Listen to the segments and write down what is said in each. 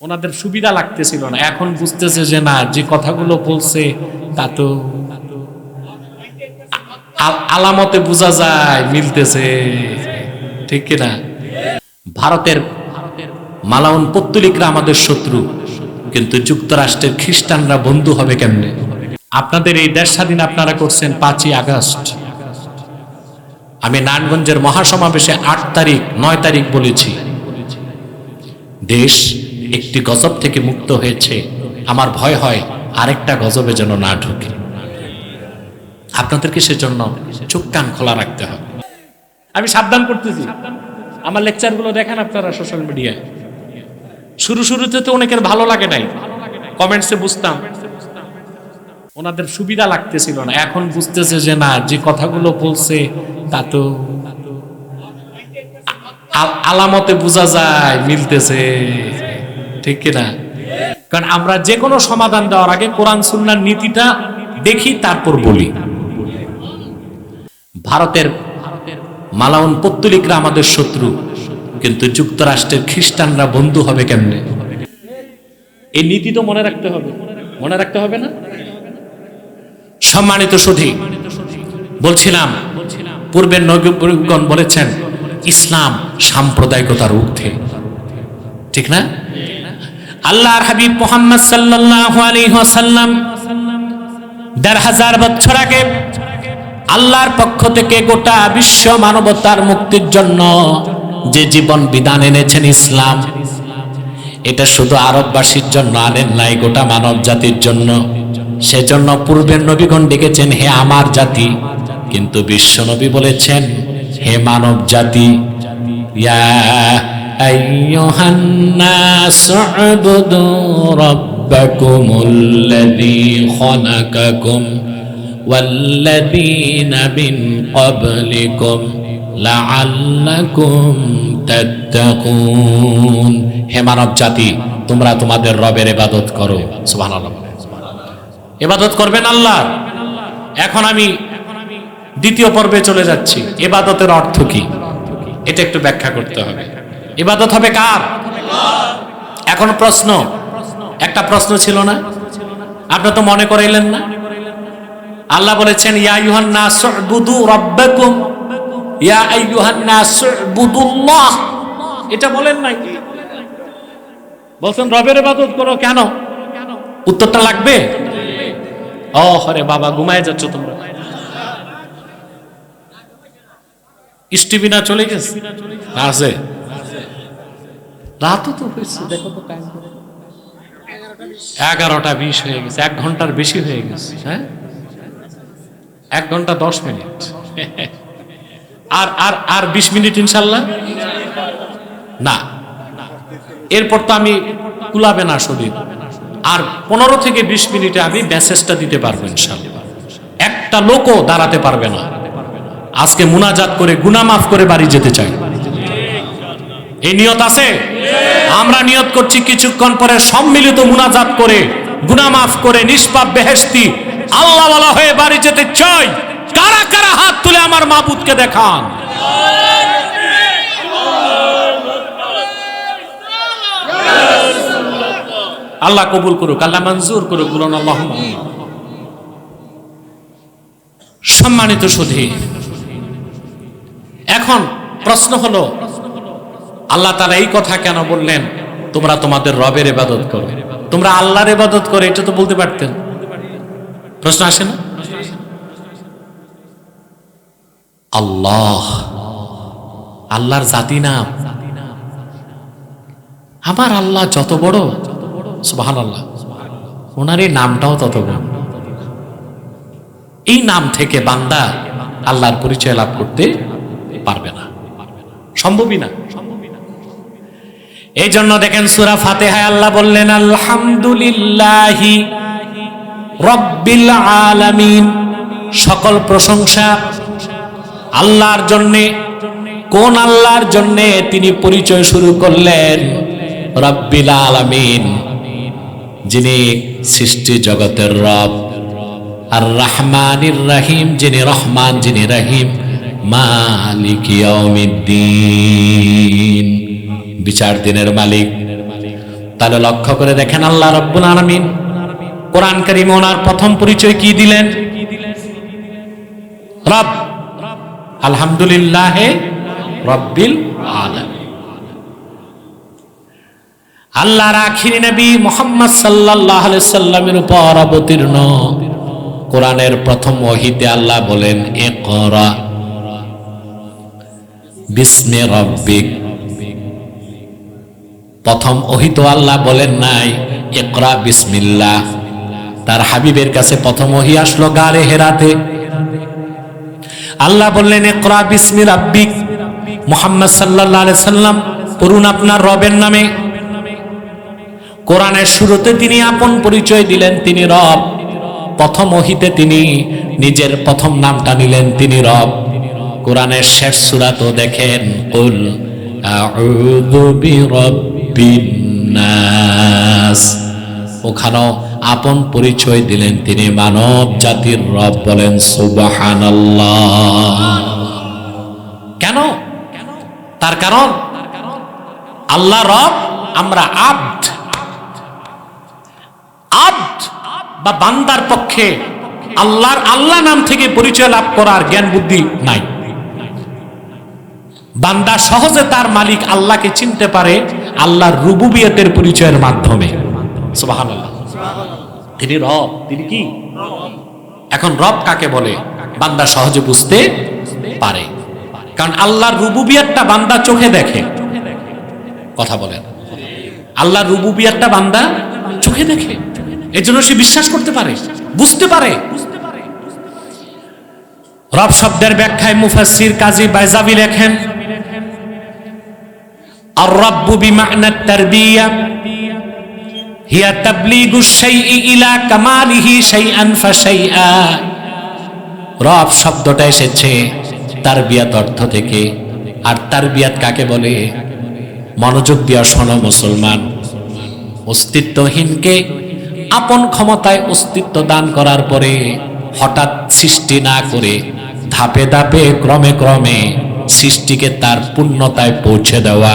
ওনাদের সুবিধা লাগতেছিল না। এখন বুঝতেছে যে না, যে কথাগুলো বলছে, তা তো আলামতে বোঝা যায়, মিলতেছে। ঠিক কিনা? ভারতের মালাউন পত্তলিকরা আমাদের শত্রু, কিন্তু যুক্তরাষ্ট্রের খ্রিস্টানরা বন্ধু হবে কেমনে? আপনাদের এই দেশ স্বাধীন আপনারা করছেন পাঁচই আগস্ট। আমি নারায়ণগঞ্জের মহাসমাবেশে আট তারিখ, নয় তারিখ বলেছি। দেশ একটি গজব থেকে মুক্ত হয়েছে আমার ভয় হয় আরেকটা গজবে যেন না ঢুকে আপনাদেরকে সেজন্য চোখ কান খোলা রাখতে হবে আমি সাবধান করতেছি আমার লেকচারগুলো দেখেন আপনারা সোশ্যাল মিডিয়ায় শুরু শুরুতে তো অনেকের ভালো লাগে নাই কমেন্টসে বুঝতাম ওনাদের সুবিধা লাগতেছিল না এখন বুঝতেছে যে না যে কথাগুলো বলছে তা তো আলামতে বোঝা যায় মিলতেছে ঠিক কিনা? কারণ আমরা যে কোনো সমাধান দেওয়ার আগে কোরআন, সুন্নার নীতিটা দেখি, তারপর বলি। ভারতের মালাউন পত্তলিকরা আমাদের শত্রু, কিন্তু যুক্তরাষ্ট্রের খ্রিস্টানরা বন্ধু হবে কেমনে? এই নীতি তো মনে রাখতে হবে। মনে রাখতে হবে না? সম্মানিত সুধী বলছিলাম পূর্বের নবীগণ বলেছেন, ইসলাম সাম্প্রদায়িকতার ঊর্ধ্বে। ঠিক না? আল্লাহর হাবিব মোহাম্মদ সাল্লাল্লাহু আলাইহি ওয়াসাল্লাম দেড় হাজার বছর আগে আল্লাহর পক্ষ থেকে গোটা বিশ্ব মানবতার মুক্তির জন্য যে জীবন বিধান এনেছেন ইসলাম, এটা শুধু আরববাসীর জন্য আনেন নাই, গোটা মানব জাতির জন্য। সেজন্য পূর্বের নবীগণ ডেকেছেন, হে আমার জাতি। কিন্তু বিশ্ব নবী বলেছেন, হে মানব জাতি, ইয়া আইয়ুহান নাসু উবুদু রাব্বাকুমুল্লাযী খলাকাকুম والذين من قبلكم لعلكم تتقون হে মানব জাতি তোমরা তোমাদের রবের ইবাদত করো সুবহানাল্লাহ ইবাদত করবেন আল্লাহ এখন আমি দ্বিতীয় পর্বে চলে যাচ্ছি ইবাদতের অর্থ কি এটা একটু ব্যাখ্যা করতে হবে ইবাদত হবে কার? এখন প্রশ্ন, একটা প্রশ্ন ছিল না? আপনি তো মনে করাইলেন না? আল্লাহ বলেছেন, ইয়া ইউহান নাস উবুদু রাব্বাকুম। ইয়া আইয়ুহান নাস উবুদুল্লাহ। এটা বলেন নাই বলছেন, রবের ইবাদত করো কেন? উত্তরটা লাগবে? ও হরে বাবা, ঘুমায় যাচ্ছ তোমরা। স্টিভিনা চলে গেছে? আছে? রাতও তো হয়েছে, দেখো তো টাইম এগারোটা বিশ হয়ে গেছে, এক ঘণ্টার বেশি হয়ে গেছে হ্যাঁ? এক ঘণ্টা দশ মিনিট। আর আর আর বিশ মিনিট ইনশাল্লাহ? না। এরপর তো আমি কুলাবে না শরীর আর পনেরো থেকে বিশ মিনিটে আমি মেসেজটা দিতে পারব ইনশাল্লাহ। একটা লোকও দাঁড়াতে পারবে না। আজকে মুনাজাত করে গুনা মাফ করে বাড়ি যেতে চাই। এই নিয়ত আছে? আমরা নিয়ত করছি কিছুক্ষণ পরে সম্মিলিত মুনাজাত করে গুনা মাফ করে, নিষ্পাপ বেহেস্তি আল্লাহ বলা হয়ে বাড়ি যেতে চাই। কারা কারা হাত তুলে আমার মাবুদকে দেখান? আল্লাহ কবুল করুক, আল্লাহ মঞ্জুর করুক, বলুন আল্লাহ সম্মানিত সুধী, এখন প্রশ্ন হলো আল্লাহ তারা এই কথা কেন বললেন? তোমরা তোমাদের রবের ইবাদত করো। তোমরা আল্লাহর ইবাদত করো, এটা তো বলতে পারতেন। প্রশ্ন আসে না? আল্লাহ। আল্লাহর জাতি নাম। আমার আল্লাহ যত বড় সুবাহান আল্লাহ ওনার এই নামটাও তত বড়। এই নাম থেকে বান্দা আল্লাহর পরিচয় লাভ করতে পারবে না। সম্ভবই না। এই জন্য দেখেন সুরা ফাতেহায় আল্লাহ বললেন, আলহামদুলিল্লাহি রব্বিল আলামিন। সকল প্রশংসা আল্লাহর জন্যে, কোন আল্লাহর জন্যে তিনি পরিচয় শুরু করলেন? রব্বিল আলামিন, যিনি সৃষ্টি জগতের রব। আর রহমানির রহিম, যিনি রহমান, যিনি রাহিম। মালিক বিচার দিনের মালিক। তাহলে লক্ষ্য করে দেখেন আল্লাহ রব্বুল আলমিন কোরআন করিম ওনার প্রথম পরিচয় কি দিলেন? রব। আলহামদুলিল্লাহ রব্বিল আলামিন। আল্লাহর আখিরি নবী মোহাম্মদ আলাইহি সাল্লামের উপর অবতীর্ণ। কোরআনের প্রথম ওহিতে আল্লাহ বলেন, ইকরা বিস্মে রব্বিক। প্রথম অহিত আল্লাহ বলেন নাই একরা বিসমিল্লাহ। তার হাবিবের কাছে প্রথম ওহি আসলো গারে হেরাতে। আল্লাহ বললেন একরা বিসমি রাব্বিক। মুহাম্মদ আলাইহি সাল্লাম পড়ুন আপনার রবের নামে। কোরআনের শুরুতে তিনি আপন পরিচয় দিলেন, তিনি রব। প্রথম ওহিতে তিনি নিজের প্রথম নামটা নিলেন, তিনি রব। কোরআনের শেষ সূরাতো দেখেন, কুল আউযু বিরাব্বিন নাস ওখানেও আপন পরিচয় দিলেন তিনি, মানব জাতির রব বলেন, সুবহানাল্লাহ। কেন? তার কারণ আল্লাহ রব আমরা আব্দ। আব্দ বা বান্দার পক্ষে আল্লাহর আল্লাহ নাম থেকে পরিচয় লাভ করার জ্ঞান বুদ্ধি নাই। বান্দা সহজে তার মালিক আল্লাহকে চিনতে পারে আল্লাহর রুবুবিয়তের পরিচয়ের মাধ্যমে। তিনি রব, তিনি কি? এখন রব কাকে বলে? বান্দা সহজে বুঝতে পারে। কারণ আল্লাহর রুবুবিয়াতটা বান্দা চোখে দেখে। কথা বলেন। আল্লাহর রুবুবিয়াতটা বান্দা চোখে দেখে। এর জন্য সে বিশ্বাস করতে পারে, বুঝতে পারে। রব শব্দের ব্যাখ্যায় মুফাসসির কাজী বাইজাবি লেখেন আর রব্বু বিমা'না তারবিয়া হিয়া তাবলীগু শাইই ইলা কামালিহি শাইআন ফাশাইআ রব শব্দটা এসেছে তারবিয়াত অর্থ থেকে। আর তারবিয়াত কাকে বলে? মনোযোগ দিয়া শোনো মুসলমান। অস্তিত্বহীনকে আপন ক্ষমতায় অস্তিত্ব দান করার পরে হঠাৎ সৃষ্টি না করে ধাপে ধাপে ক্রমে ক্রমে সৃষ্টিকে তার পূর্ণতায় পৌঁছে দেওয়া।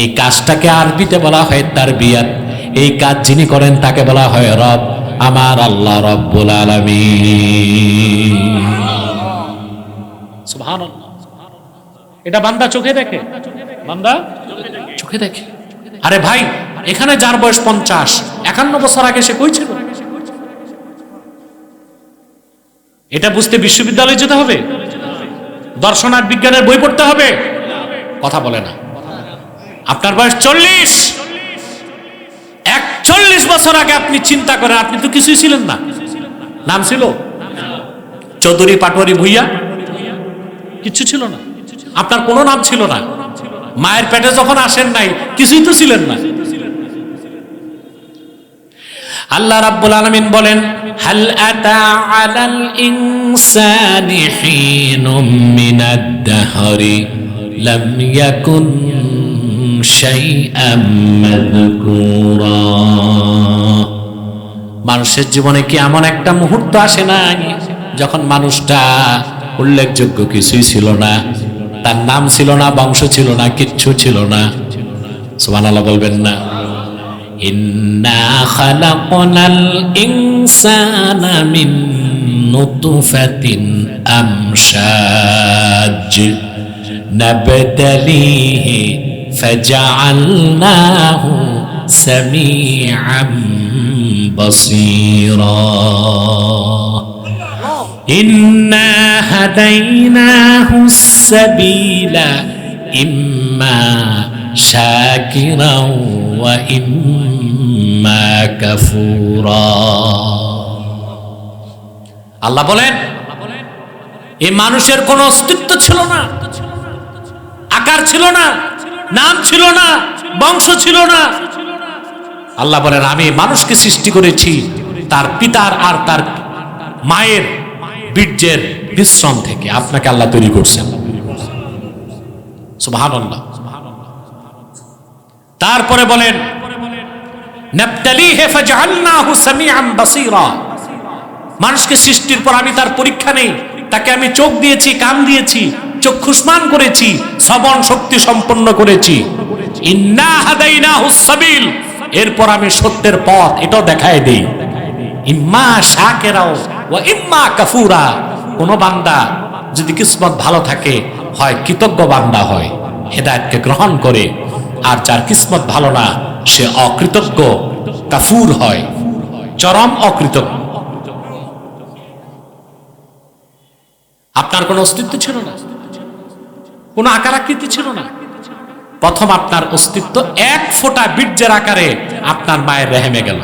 এই কাজটাকে আরবিতে বলা হয় তার বিয়াত এই কাজ যিনি করেন তাকে বলা হয় রব। আমার আল্লাহ রব্বুল সুবহানাল্লাহ। এটা বান্দা চোখে দেখে? বান্দা চোখে দেখে। আরে ভাই, এখানে যার বয়স পঞ্চাশ, একান্ন বছর আগে সে কই ছিল? এটা বুঝতে বিশ্ববিদ্যালয়ে যেতে হবে? দর্শন আর বিজ্ঞানের বই পড়তে হবে? কথা বলে না। আপনার বয়স চল্লিশ। একচল্লিশ বছর আগে আপনি চিন্তা করেন, আপনি তো কিছুই ছিলেন না। নাম ছিল? চৌধুরী পাটোয়ারি ভুইয়া। কিচ্ছু ছিল না। আপনার কোনো নাম ছিল না। মায়ের পেটে যখন আসেন নাই, কিছুই তো ছিলেন না। আল্লাহ রাব্বুল আলামিন বলেন, হাল আতা আলাল ইনসানি হিনুম মিনাদ দাহরি, লাম ইয়াকুন শাইআম মাযকুরা। মানুষের জীবনে কি এমন একটা মুহূর্ত আসে নাই যখন মানুষটা উল্লেখযোগ্য কিছুই ছিল না? তার নাম ছিল না, বংশ ছিল না, কিচ্ছু ছিল না। সুবহানাল্লাহ বলবেন না। ইন্না খালাকনাল ইনসানা মিন নুতফাতিন আমশাজ। নাবতালিহি ফাজআলনাহু সামিআম বসীরা। ইন্না হাদাইনাহু সাবিলা ইম্মা শাকিরা ওয়া ইম্মা আল্লাহ বলেন এই মানুষের কোন অস্তিত্ব ছিল না, আকার ছিল না, নাম ছিল না, বংশ ছিল না। আল্লাহ বলেন, আমি মানুষকে সৃষ্টি করেছি তার পিতার আর তার মায়ের বীর্যের বিশ্রম থেকে। আপনাকে আল্লাহ তৈরি করছেন। তারপরে বলেন মানুষকে সৃষ্টির পর আমি তার পরীক্ষা নেই। তাকে আমি চোখ দিয়েছি, কান দিয়েছি চক্ষুষ্মান করেছি শ্রবণ শক্তি সম্পন্ন করেছি। এরপর আমি সত্যের পথ এটাও দেখায় দিই। ইম্মা শাকেরাও ও ইম্মা কাফুরা। কোন বান্দা যদি কিসমত ভালো থাকে, হয় কৃতজ্ঞ বান্দা হয়, হেদায়তকে গ্রহণ করে। আর যার কিসমত ভালো না সে অকৃতজ্ঞ, কাফুর হয়, চরম অকৃতজ্ঞ। আপনার কোনো অস্তিত্ব ছিল না? কোনো আকার আকৃতি ছিল না? প্রথম আপনার অস্তিত্ব এক ফোঁটা বীর্যের আকারে আপনার মায়ের রেহেমে গেল।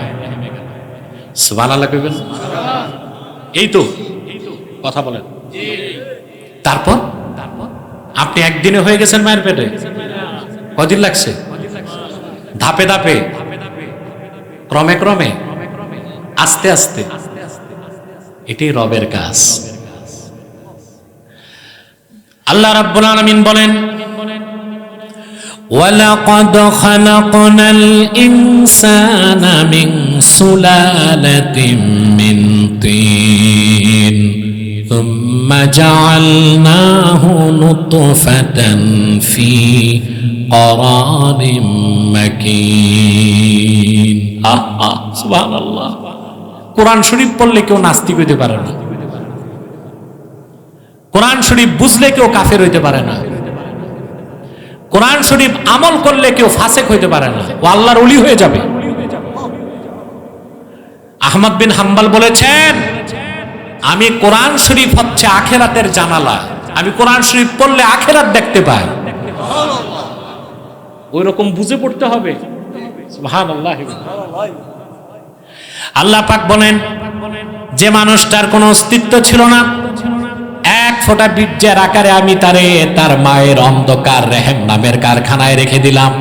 এই তো, কথা বলেন। তারপর? আপনি একদিনে হয়ে গেছেন মায়ের পেটে? কদিন লাগছে? ধাপে ধাপে ক্রমে ক্রমে আস্তে আস্তে এটাই রবের কাজ আল্লাহ রাব্বুল আলামিন বলেন ولقد خلقنا الإنسان من سلالة من طين ثم جعلناه نطفة في قرار مكين آه آه سبحان الله কোরআন শরীফ পড়লে কেউ নাস্তিক হইতে পারে না কোরআন শরীফ বুঝলে কেউ কাফের হইতে পারে না কোরআন শরীফ আমল করলে কেউ ফাসেক হইতে পারে না ও আল্লাহর উলি হয়ে যাবে আহমদ বিন হাম্বাল বলেছেন আমি কোরআন শরীফ হচ্ছে আখেরাতের জানালা। আমি কোরআন শরীফ পড়লে আখেরাত দেখতে পাই। ওই রকম বুঝে পড়তে হবে। আল্লাহ পাক বলেন যে মানুষটার কোনো অস্তিত্ব ছিল না এক ফোঁটা বীর্যের আকারে আমি তারে তার মায়ের অন্ধকার রেহেম নামের কারখানায় রেখে দিলাম।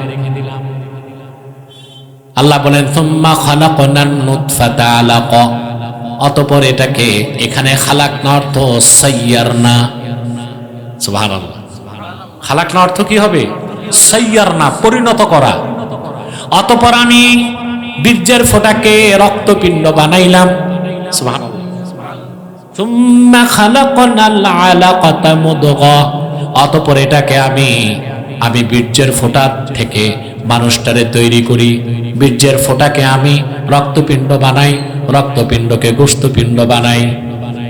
আল্লাহ বলেন সুম্মা খালাকনান নুতফাতা আলাকা। অতপর এটাকে এখানে খালাক অর্থ সৈয়ার না খালাক অর্থ কি হবে? সৈয়ার না পরিণত করা। অতপর আমি বীর্যের ফোটাকে রক্তপিণ্ড বানাইলাম। অতপর এটাকে আমি আমি বীর্যের ফোটার থেকে মানুষটারে তৈরি করি। বীর্যের ফোটাকে আমি রক্তপিণ্ড বানাই। রক্তপিণ্ডকে গোস্তপিণ্ড বানাই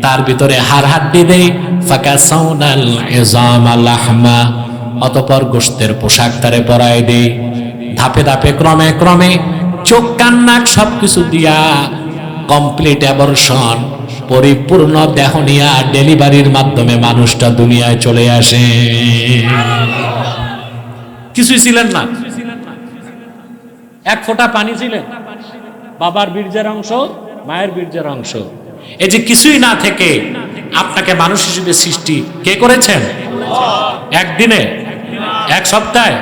তার ভিতরে হাড় হাড্ডি দেই ফাঁকা সাউনাল ইজাম লাহমা। অতঃপর গোস্তের পোশাক তারে পরাই দেই ধাপে ধাপে, ক্রমে ক্রমে চোখ, কান, নাক সবকিছু দিয়া কমপ্লিট অ্যাবর্শন পরিপূর্ণ দেহ নিয়া ডেলিভারির মাধ্যমে মানুষটা দুনিয়ায় চলে আসে। কিছুই ছিলেন না। এক ফোঁটা পানি ছিলেন। বাবার বীর্যের অংশ মায়ের বীর্যের অংশ। এই যে কিছুই না থেকে আপনাকে মানুষ হিসেবে সৃষ্টি, কে করেছেন? একদিনে? এক সপ্তাহে?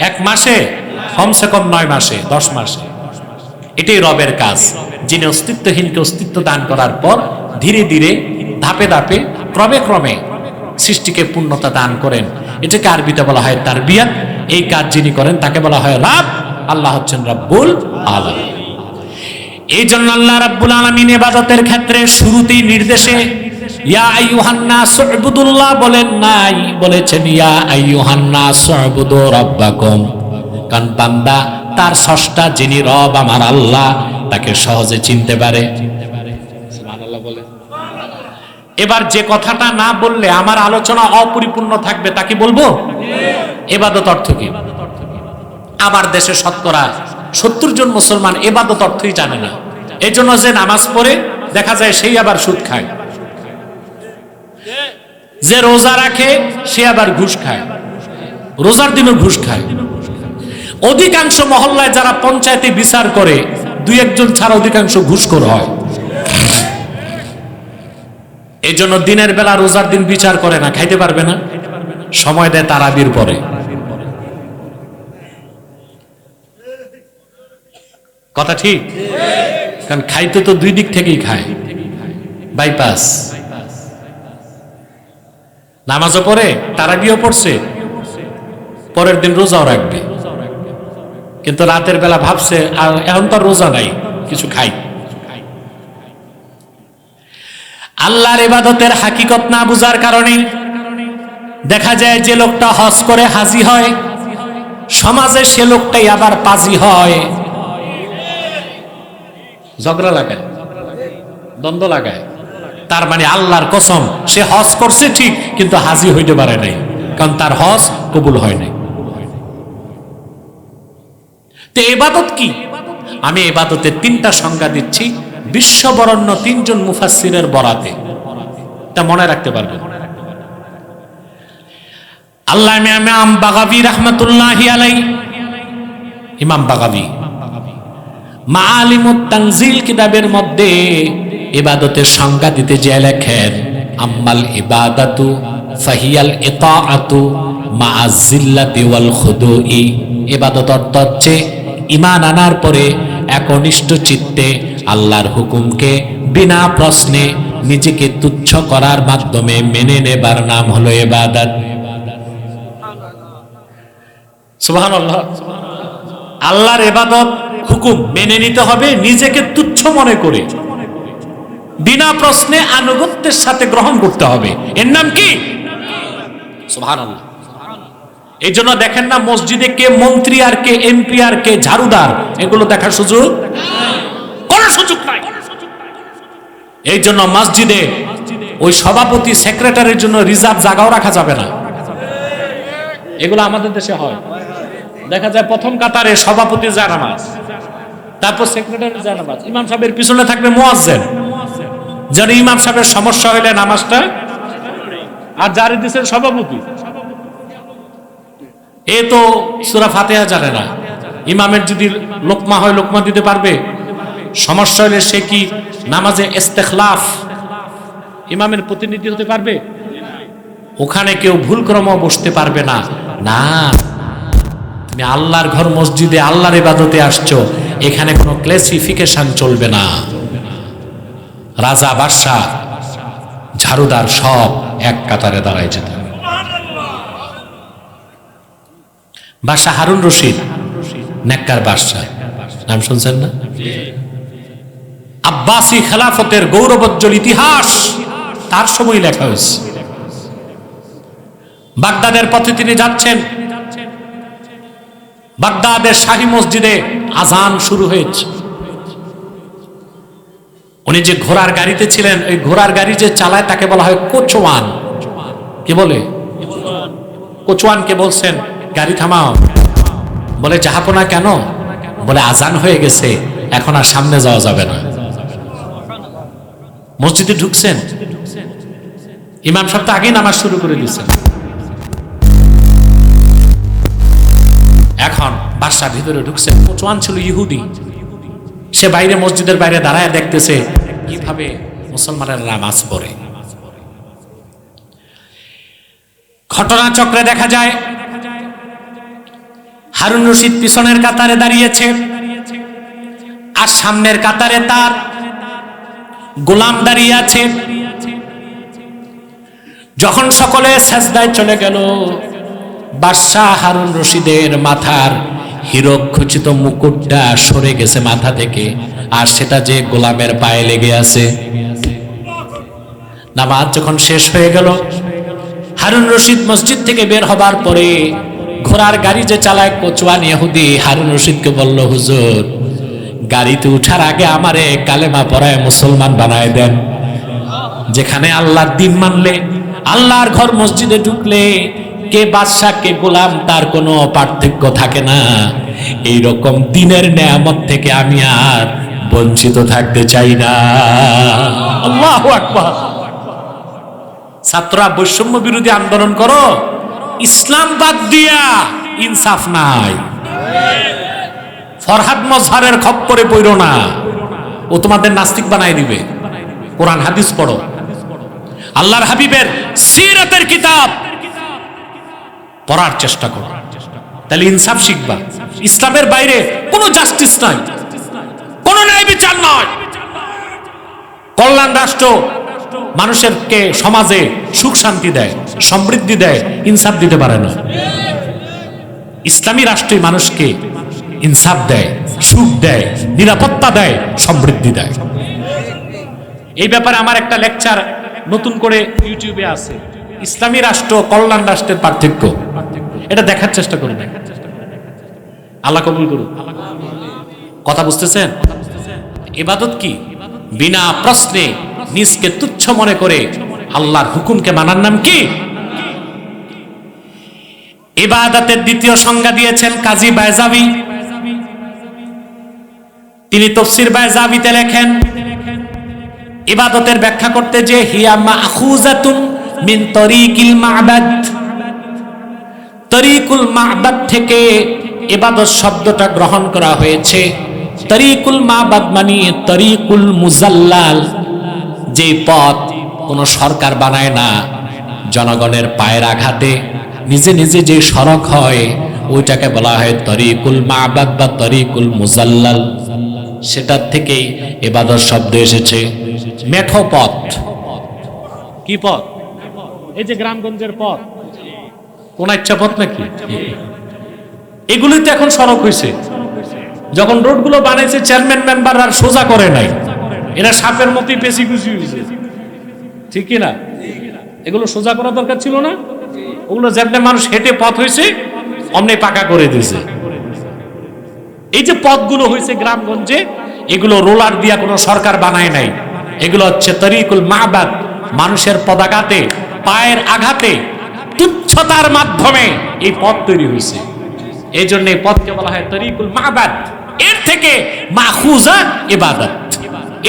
এক মাসে? কমসে কম নয় মাসে, দশ মাসে। এটাই রবের কাজ। যিনি অস্তিত্বহীনকে অস্তিত্ব দান করার পর ধীরে ধীরে, ধাপে ধাপে, ক্রমে ক্রমে সৃষ্টিকে পূর্ণতা দান করেন। এটাকে আরবিতে বলা হয় তার বিয়াত এই কাজ যিনি করেন তাকে বলা হয় রাব। আল্লাহ হচ্ছেন রাব্বুল আলম এই জন্য আল্লাহ রাব্বুল আলমিন এবাদতের ক্ষেত্রে শুরুতেই নির্দেশে, ইয়া আইয়ুহান্না সুবুদুল্লাহ বলেন, নাই, বলেছেন, ইয়া আইয়ুহান্না সুবুদু রাব্বাকুম। কারণ বান্দা, তার ষষ্ঠা যিনি রব আমার আল্লাহ, তাকে সহজে চিনতে পারে। এবার যে কথাটা না বললে আমার আলোচনা অপরিপূর্ণ থাকবে তাকে বলব? এবাদত অর্থ কি? আমার দেশে শতকরা সত্তর জন মুসলমান এবাদত অর্থই জানে না। এই জন্য যে নামাজ পড়ে, দেখা যায় সেই আবার সুদ খায়। যে রোজা রাখে, সে আবার ঘুষ খায়। রোজার দিনও ঘুষ খায়। অধিকাংশ মহল্লায় যারা পঞ্চায়েতে বিচার করে, দুই একজন ছাড়া অধিকাংশ ঘুষখোর হয়। এই জন্য দিনের বেলা রোজার দিন বিচার করে না, খাইতে পারবে না। সময় দেয় তারাবির পরে। কথা ঠিক? কারণ খাইতে তো দুই দিক থেকেই খায়। বাইপাস নামাজও পড়ে, তারাবিও পড়ছে। পরের দিন রোজাও রাখবে। কিন্তু রাতের বেলা ভাবছে, আর এখন তো রোজা নাই, কিছু খাই। আল্লাহর ইবাদতের হাকিকত না বুঝার কারণে দেখা যায় যে লোকটা হজ করে হাজি হয়, সমাজে সে লোকটাই আবার পাজি হয়। ঝগড়া লাগায়, দ্বন্দ্ব লাগায়। তার মানে আল্লাহর কসম, সে হজ করছে ঠিক, কিন্তু হাজি হইতে পারে নাই, কারণ তার হজ কবুল হয় নাই। তো এবাদত কি? আমি এবাদতের তিনটা সংজ্ঞা দিচ্ছি, বিশ্ববরণ্য তিনজন মুফাসসিরের বরাতে। তা মনে রাখতে পারবেন। আল্লাহ ইমাম বাগাবি রহমতুল্লাহ আলাই ইমাম বাগাবি। মালিমুত তানজিল কিতাবের মধ্যে ইবাদতের সংজ্ঞা দিতে যে লেখেন, আম্মাল ইবাদাতু ফাহিয়াল ইতাআতু মা আযিল্লাতি ওয়াল খুদুই। ইবাদত অর্থ হচ্ছে ঈমান আনার পরে একনিষ্ঠ চিত্তে আল্লাহর হুকুমকে বিনা প্রশ্নে নিজেকে তুচ্ছ করার মাধ্যমে মেনে নেবার নাম হলো ইবাদত। সুবহানাল্লাহ। আল্লাহর এবাদত হুকুম মেনে নিতে হবে, নিজেকে তুচ্ছ মনে করে। বিনা প্রশ্নে আনুগত্যের সাথে গ্রহণ করতে হবে। এর নাম কি? এই জন্য দেখেন না, মসজিদে কে মন্ত্রী আর কে এমপি আর কে ঝাড়ুদার, এগুলো দেখার সুযোগ কোন সুযোগ নাই। এই জন্য মসজিদে ওই সভাপতি, সেক্রেটারির জন্য রিজার্ভ জায়গাও রাখা যাবে না। এগুলো আমাদের দেশে হয়। দেখা যায় প্রথম কাতারে সভাপতি যায় নামাজ তারপর সেক্রেটারি নামাজ ইমাম সাহেবের পিছনে থাকবে মোয়াজ্জেন। যেন ইমাম সাহেবের সমস্যা হইলে নামাজটা আর জারি দিচ্ছেন সভাপতি। এ তো সুরা ফাতেহা জানে না। ইমামের যদি লোকমা হয়, লোকমা দিতে পারবে। সমস্যা হলে সে কি নামাজে ইস্তেখলাফ? ইমামের প্রতিনিধি হতে পারবে? ওখানে কেউ ভুল ক্রম বসতে পারবে না। না। তুমি আল্লাহর ঘর মসজিদে আল্লাহর ইবাদতে আসছো। এখানে কোনো ক্লাসিফিকেশন চলবে না। রাজা বাদশাহ ঝাড়ুদার সব এক কাতারে দাঁড়ায় যেতে। বাদশাহ হারুন রশিদ, নেককার বাদশাহ নাম শুনছেন না? আব্বাসী খেলাফতের গৌরবোজ্জ্বল ইতিহাস, তার সময় লেখা হয়েছে। বাগদাদের পথে তিনি যাচ্ছেন। বাগদাদের শাহী মসজিদে আজান শুরু হয়েছে। উনি যে ঘোড়ার গাড়িতে ছিলেন, ওই ঘোড়ার গাড়ি যে চালায় তাকে বলা হয় কোচওয়ান। কে বলে? কোচওয়ানকে বলছেন? গাড়ি থামাও। বলে জাহাপনা কেন? বলে, আজান হয়ে গেছে, এখন আর সামনে যাওয়া যাবে না। মসজিদে ঢুকছেন। ইমাম সাহেব তো আগেই নামাজ শুরু করে দিচ্ছেন এখন বাদশাহ ভিতরে ঢুকছে কোচওয়ান ছিল ইহুদি। সে বাইরে মসজিদের বাইরে দাঁড়ায় দেখতেছে কীভাবে মুসলমানের নামাজ পড়ে। ঘটনা চক্রে দেখা যায়, হারুন রশিদ পিছনের কাতারে দাঁড়িয়েছে আর সামনের কাতারে তার গোলাম দাঁড়িয়ে আছে। যখন সকলে সেজদায় চলে গেল বাদশাহ হারুন রশিদের মাথার হীরক খচিত মুকুটটা সরে গেছে মাথা থেকে, আর সেটা যে গোলামের পায়ে লেগে আছে। নামাজ যখন শেষ হয়ে গেল, হারুন রশিদ মসজিদ থেকে বের হবার পরে ঘোড়ার গাড়ি যে চালায় কচুয়ান ইহুদি, হারুন রশিদকে বলল, হুজুর, গাড়িতে উঠার আগে আমারে কালেমা পড়ায় মুসলমান বানায় দেন। যেখানে আল্লাহর দিন মানলে, আল্লাহর ঘর মসজিদে ঢুকলে কে বাদশাহ, কে গোলাম, তার কোনো পার্থক্য থাকে না। এই রকম দিনের নেয়ামত থেকে আমি আর বঞ্চিত থাকতে চাই না। ছাত্ররা বৈষম্য বিরোধী আন্দোলন করো। ইসলাম বাদ দিয়া ইনসাফ নাই। ফরহাদ মজহারের খপ্পরে পড়ো না। ও তোমাদের নাস্তিক বানাই দিবে। কোরআন, হাদিস পড়ো। আল্লাহর হাবিবের সিরাতের কিতাব পড়ার চেষ্টা করো। তাহলে ইনসাফ শিখবা। ইসলামের বাইরে কোনো জাস্টিস নাই, কোনো ন্যায় বিচার নয় কল্যাণ রাষ্ট্র মানুষেরকে সমাজে সুখ শান্তি দেয়, সমৃদ্ধি দেয়, ইনসাফ দিতে পারে না। ইসলামী রাষ্ট্রই মানুষকে ইনসাফ দেয়, সুখ দেয়, নিরাপত্তা দেয়, সমৃদ্ধি দেয়। এই ব্যাপারে আমার একটা লেকচার নতুন করে ইউটিউবে আছে। ইসলামী রাষ্ট্র, কল্যাণ রাষ্ট্রের পার্থক্য। এটা দেখার চেষ্টা করুন। আল্লাহ কবুল করুন কথা বুঝতেছেন? ইবাদত কি? বিনা প্রশ্নে নিজকে তুচ্ছ মনে করে আল্লাহর হুকুমকে মানার নাম কি? ইবাদতের দ্বিতীয় সংজ্ঞা দিয়েছেন কাজী বাইজাবি। তিনি তফসির বাইজাবিতে লেখেন, ইবাদতের ব্যাখ্যা করতে যে হিয়া মাখুজাতুন মিন তরিকিল মা'বাদ। তরিকুল মা'বাদ থেকে ইবাদত শব্দটা গ্রহণ করা হয়েছে। তরিকুল মা'বাদ মানে তরিকুল মুজাল্লাল, যে পথ কোনো সরকার বানায় না, জনগণের পায়ের আঘাতে। নিজে নিজে যে সড়ক হয়, ওইটাকে বলা হয় তরিকুল মা'বাদ বা তরিকুল মুজাল্লাল। সেটার থেকেই এবাদত শব্দ এসেছে। মেঠো পথ। কি পথ? এই যে গ্রামগঞ্জের পথ। কোন ইচ্ছা পথ নাকি? এগুলি তো এখন সড়ক হয়েছে যখন রোডগুলো বানাইছে, চেয়ারম্যান মেম্বার আর সোজা করে নাই। এরা সাপের মতোই পেশি খুশি হয়েছে ঠিক কি না? এগুলো সোজা করা দরকার ছিল না? ওগুলো যেমনি মানুষ হেঁটে পথ হয়েছে অমনি পাকা করে দিয়েছে। এই যে পথগুলো হয়েছে গ্রামগঞ্জে, এগুলো রোলার দিয়া কোনো সরকার বানায় নাই। এগুলো হচ্ছে তরিকুল মাহবাদ মানুষের পদাঘাতে, পায়ের আঘাতে তুচ্ছতার মাধ্যমে এই পথ তৈরি হয়েছে। এই জন্য এই পথকে বলা হয় তরিকুল মাহবাদ এর থেকে মাহুজা ইবাদত।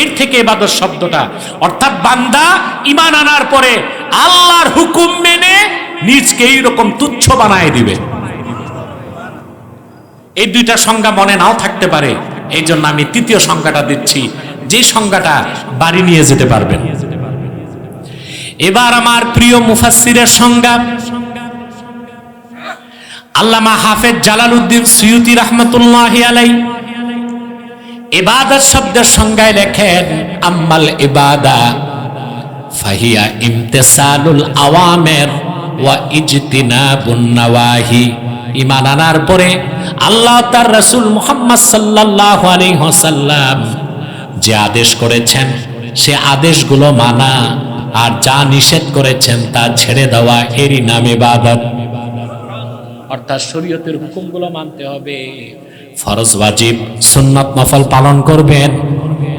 এর থেকে ইবাদত শব্দটা। অর্থাৎ বান্দা ইমান আনার পরে আল্লাহর হুকুম মেনে নিজকে এইরকম তুচ্ছ বানায় দিবে। এই দুইটা সংজ্ঞা মনে নাও থাকতে পারে। এই জন্য আমি তৃতীয় সংজ্ঞাটা দিচ্ছি। যে সংজ্ঞাটা বাড়ি নিয়ে যেতে পারবেন। এবার আমার প্রিয় মুফাসসিরের সংজ্ঞা। আল্লামা হাফেজ জালালউদ্দিন সুয়ুতি রহমতুল্লাহ আলাই ইবাদত শব্দের সংজ্ঞায় লেখেন, আম্মাল ইবাদা ফাহিয়া ইমতিসালুল আওয়ামের ওয়া ইজতিনাবুন নাওয়াহি। ঈমান আনার পরে আল্লাহ তার রাসূল মুহাম্মদ সাল্লাল্লাহু আলাইহি ওয়াসাল্লাম যে আদেশ করেছেন, সে আদেশগুলো মানা। আর যা নিষেধ করেছেন তা ছেড়ে দেওয়া এরই নাম ইবাদত। অর্থাৎ শরীয়তের হুকুমগুলো মানতে হবে। ফরজ ওয়াজিব, সুন্নত নফল পালন করবেন।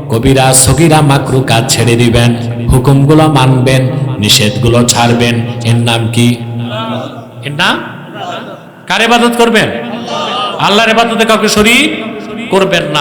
কবিরা, সগিরা মাকরু কাজ ছেড়ে দিবেন। হুকুমগুলো মানবেন, নিষেধগুলো ছাড়বেন। এর নাম কি? এর নাম? কার ইবাদত করবেন? আল্লাহর ইবাদতে কাউকে শরীক করবেন না।